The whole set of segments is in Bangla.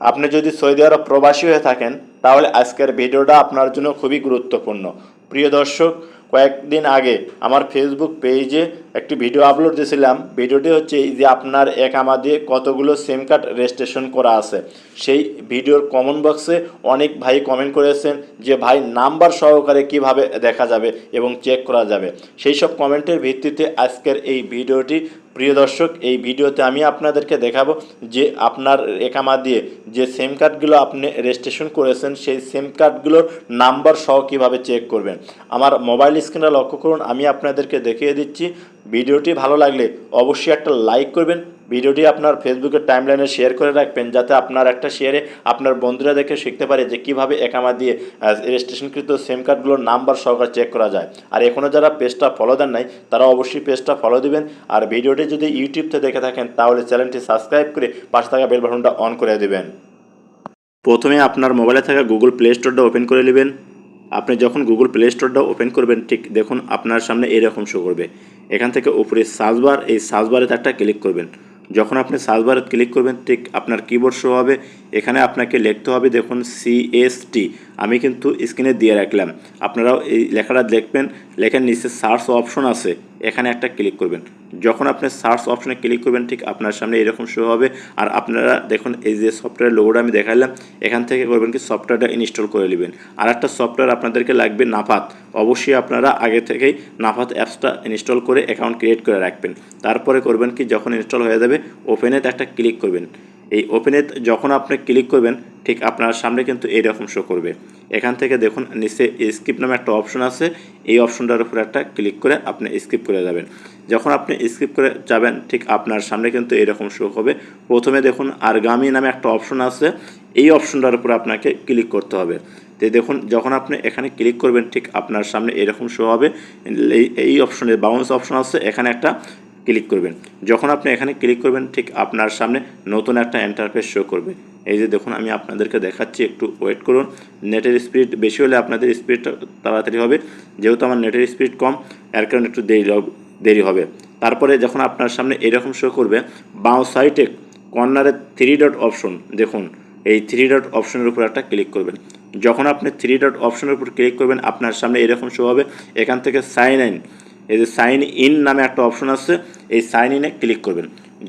আপনি যদি সৌদি আরব প্রবাসী হয়ে থাকেন, তাহলে আজকের ভিডিওটা আপনার জন্য খুবই গুরুত্বপূর্ণ। প্রিয় দর্শক, কয়েকদিন আগে আমার ফেসবুক পেজে একটি ভিডিও আপলোড দিয়েছিলাম। ভিডিওটি হচ্ছে যে আপনার একামা দিয়ে কতগুলো সিম কার্ড রেজিস্ট্রেশন করা আছে। সেই ভিডিওর কমেন্ট বক্সে অনেক ভাই কমেন্ট করেছেন যে, ভাই নাম্বার সহকারে কীভাবে দেখা যাবে এবং চেক করা যাবে? সেই সব কমেন্টের ভিত্তিতে আজকের এই ভিডিওটি প্রিয় দর্শক, এই ভিডিওতে আমি আপনাদেরকে দেখাবো যে আপনার একামা দিয়ে যে সেম কার্ডগুলো আপনি রেজিস্ট্রেশন করেছেন, সেই সেম কার্ডগুলোর নাম্বার সহ কীভাবে চেক করবেন। আমার মোবাইল স্ক্রিনটা লক্ষ্য করুন, আমি আপনাদেরকে দেখিয়ে দিচ্ছি। ভিডিওটি ভালো লাগলে অবশ্যই একটা লাইক করবেন ভিডিওটি আপনার ফেসবুকের টাইমলাইনে শেয়ার করে রাখবেন, যাতে আপনার একটা শেয়ারে আপনার বন্ধুরা দেখে শিখতে পারে যে কীভাবে একামা দিয়ে রেজিস্ট্রেশনকৃত সিম কার্ডগুলোর নাম্বার সহকারে চেক করা যায়। আর এখনও যারা পেজটা ফলো দেন নাই, তারা অবশ্যই পেজটা ফলো দিবেন। আর ভিডিওটি যদি ইউটিউব থেকে দেখে থাকেন, তাহলে চ্যানেলটি সাবস্ক্রাইব করে পাশে থাকা বেল বাটনটা অন করে দেবেন। প্রথমে আপনার মোবাইলে থাকা গুগল প্লে স্টোরটা ওপেন করে নেবেন। আপনি যখন গুগল প্লে স্টোরটা ওপেন করবেন, ঠিক দেখুন আপনার সামনে এরকম শো করবে। এখান থেকে উপরে সার্চ বার এই সার্চ বারে একটা ক্লিক করবেন। যখন আপনি সার্চ ক্লিক করবেন, ঠিক আপনার কিবোর্ড শো হবে। এখানে আপনাকে লিখতে হবে, দেখুন সিএসটি আমি কিন্তু স্ক্রিনে দিয়ে রাখলাম। আপনারাও এই লেখাটা দেখবেন, লেখার নিচে সার্চ অপশন আছে। এখানে একটা ক্লিক করবেন। যখন আপনি সার্চ অপশনে ক্লিক করবেন, ঠিক আপনার সামনে এরকম শো হবে। আর আপনারা দেখুন, এই যে সফটওয়্যার লোগোটা আমি দেখালাম, এখান থেকে করবেন কি সফটওয়্যারটা ইনস্টল করে নেবেন। আর একটা সফটওয়্যার আপনাদেরকে লাগবে নাফাত। অবশ্যই আপনারা আগে থেকেই নাফাত অ্যাপসটা ইনস্টল করে অ্যাকাউন্ট ক্রিয়েট করে রাখবেন। তারপরে করবেন কি, যখন ইনস্টল হয়ে যাবে ওপেনেতে একটা ক্লিক করবেন। এই ওপেনে যখন আপনি ক্লিক করবেন, ঠিক আপনার সামনে কিন্তু এইরকম শো করবে। এখান থেকে দেখুন, নিচে স্কিপ নামে একটা অপশন আছে। এই অপশনটার উপর একটা ক্লিক করে আপনি স্কিপ করে যাবেন। যখন আপনি স্কিপ করে যাবেন, ঠিক আপনার সামনে কিন্তু এরকম শো হবে। প্রথমে দেখুন, আরগামি নামে একটা অপশন আছে। এই অপশনটার উপর আপনাকে ক্লিক করতে হবে। তো দেখুন, যখন আপনি এখানে ক্লিক করবেন, ঠিক আপনার সামনে এরকম শো হবে। এই এই অপশনে বাউন্স অপশন আছে। এখানে একটা ক্লিক করবেন। যখন আপনি এখানে ক্লিক করবেন, ঠিক আপনার সামনে নতুন একটা ইন্টারফেস শো করবে। এই যে দেখুন, আমি আপনাদেরকে দেখাচ্ছি, একটু ওয়েট করুন। নেটের স্পিড বেশি হলে আপনাদের স্পিডটা তাড়াতাড়ি হবে। যেহেতু আমার নেটের স্পিড কম, এর কারণে একটু দেরি দেরি হবে। তারপরে যখন আপনার সামনে এরকম শো করবে বাঁ সাইডে কর্নারে থ্রি ডট অপশন দেখুন, এই থ্রি ডট অপশনের উপর একটা ক্লিক করবেন। যখন আপনি থ্রি ডট অপশনের উপর ক্লিক করবেন, আপনার সামনে এরকম শো হবে। এখান থেকে সাইন ইন এই যে সাইন ইন নামে একটা অপশন আছে এই সাইন ইনে ক্লিক করবেন।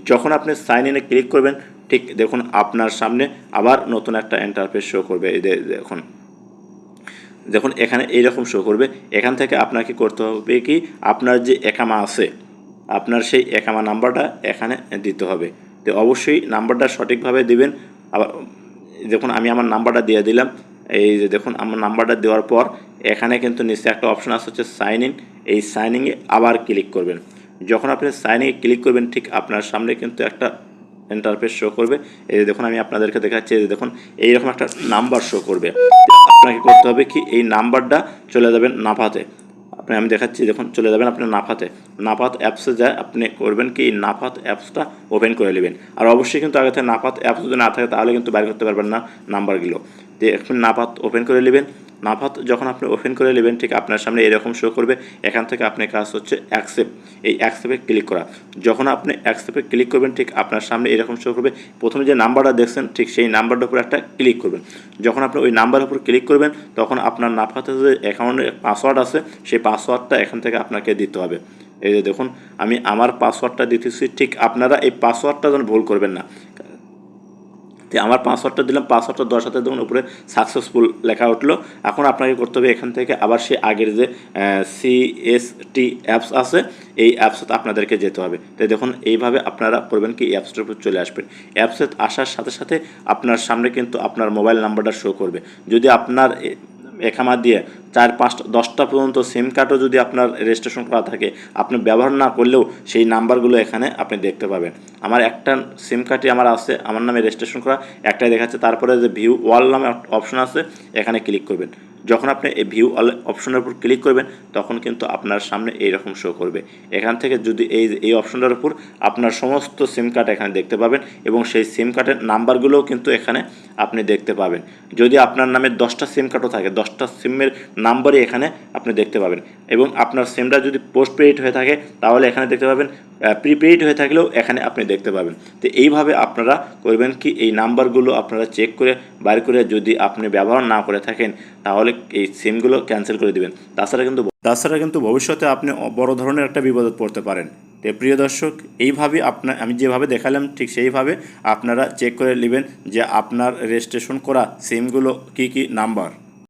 যখন আপনি সাইন ইনে ক্লিক করবেন, ঠিক দেখুন আপনার সামনে আবার নতুন একটা ইন্টারফেস শো করবে। এই দেখুন। দেখুন, এখানে এইরকম শো করবে। এখান থেকে আপনাকে করতে হবে কি? আপনার যে একামা আছে, আপনার সেই একামা নাম্বারটা এখানে দিতে হবে। তো অবশ্যই নাম্বারটা সঠিকভাবে দিবেন। আবার, দেখুন, আমি আমার নাম্বারটা দিয়ে দিলাম। এই যে দেখুন, আমার নাম্বারটা দেওয়ার পর এখানে কিন্তু নিচে একটা অপশন আছে হচ্ছে সাইন ইন এই সাইনিংয়ে আবার ক্লিক করবেন। যখন আপনি সাইনিংয়ে ক্লিক করবেন, ঠিক আপনার সামনে কিন্তু একটা ইন্টারফেস শো করবে। এই যে দেখুন, আমি আপনাদেরকে দেখাচ্ছি, এই যে দেখুন, এইরকম একটা নাম্বার শো করবে। আপনাকে করতে হবে কি, এই নাম্বারটা চলে যাবেন নাফাতে। আপনি, আমি দেখাচ্ছি, দেখুন, চলে যাবেন আপনি নাফাতে। নাফাত অ্যাপসে যায় আপনি করবেন কি, এই নাফাত অ্যাপসটা ওপেন করে নেবেন। আর অবশ্যই কিন্তু আগে থেকে নাফাত অ্যাপস যদি না থাকে, তাহলে কিন্তু বাইর করতে পারবেন না নাম্বারগুলো তো এখন নাফাত ওপেন করে নেবেন। নাফাত যখন আপনি ওপেন করে নেবেন, ঠিক আপনার সামনে এরকম শো করবে। এখান থেকে আপনার কাজ হচ্ছে অ্যাকসেপ্ট এই অ্যাকসেপ্টে ক্লিক করা। যখন আপনি অ্যাকসেপ্টে ক্লিক করবেন, ঠিক আপনার সামনে এরকম শো করবে। প্রথমে যে নাম্বারটা দেখছেন, ঠিক সেই নাম্বারটার উপর একটা ক্লিক করবেন। যখন আপনি ওই নাম্বারের উপর ক্লিক করবেন, তখন আপনার নাফাতে যে অ্যাকাউন্টের পাসওয়ার্ড আছে, সেই পাসওয়ার্ডটা এখান থেকে আপনাকে দিতে হবে। এই যে দেখুন, আমি আমার পাসওয়ার্ডটা দিতেছি, ঠিক আপনারা এই পাসওয়ার্ডটা যেন ভুল করবেন না। তো আমার পাসওয়ার্ডটা দিলাম পাসওয়ার্ডটা দশ হাতে দেখুন উপরে সাকসেসফুল লেখা উঠল। এখন আপনাকে করতে হবে এখান থেকে আবার সে আগের যে সিএসটি অ্যাপস আছে, এই অ্যাপসে আপনাদেরকে যেতে হবে। তো দেখুন, এইভাবে আপনারা করবেন কি অ্যাপসটার উপর চলে আসবেন। অ্যাপসে আসার সাথে সাথে আপনার সামনে কিন্তু আপনার মোবাইল নাম্বারটা শো করবে। যদি আপনার এ- এখামা দিয়ে চার পাঁচটা দশটা পর্যন্ত সিম কার্ডও যদি আপনার রেজিস্ট্রেশন করা থাকে, আপনি ব্যবহার না করলেও সেই নাম্বারগুলো এখানে আপনি দেখতে পাবেন। আমার একটা সিম কার্ডই আমার আছে, আমার নামে রেজিস্ট্রেশন করা, একটাই দেখাচ্ছে, তারপরে যে ভিউ ওয়াল নামে অপশন আছে, এখানে ক্লিক করবেন। যখন আপনি এই ভিউ অল অপশনের উপর ক্লিক করবেন, তখন কিন্তু আপনার সামনে এইরকম শো করবে। এখান থেকে যদি এই এই অপশনটার উপর আপনার সমস্ত সিম কার্ড এখানে দেখতে পাবেন এবং সেই সিম কার্ডের নাম্বারগুলোও কিন্তু এখানে আপনি দেখতে পাবেন। যদি আপনার নামে দশটা সিম কার্ডও থাকে, দশটা সিমের নাম্বারই এখানে আপনি দেখতে পাবেন। এবং আপনার সিমটা যদি পোস্ট পেইড হয়ে থাকে, তাহলে এখানে দেখতে পাবেন প্রিপেইড হয়ে থাকলেও এখানে আপনি দেখতে পাবেন। তো এইভাবে আপনারা করবেন কি, এই নাম্বারগুলো আপনারা চেক করে বাইর করে যদি আপনি ব্যবহার না করে থাকেন, তাহলে এই সিমগুলো ক্যান্সেল করে দিবেন। তাছাড়া কিন্তু তাছাড়া কিন্তু ভবিষ্যতে আপনি বড় ধরনের একটা বিপদে পড়তে পারেন। তো প্রিয় দর্শক, এইভাবে আপনার আমি যেভাবে দেখালাম, ঠিক সেইভাবে আপনারা চেক করে নেবেন যে আপনার রেজিস্ট্রেশন করা সিমগুলো কী কী নাম্বার।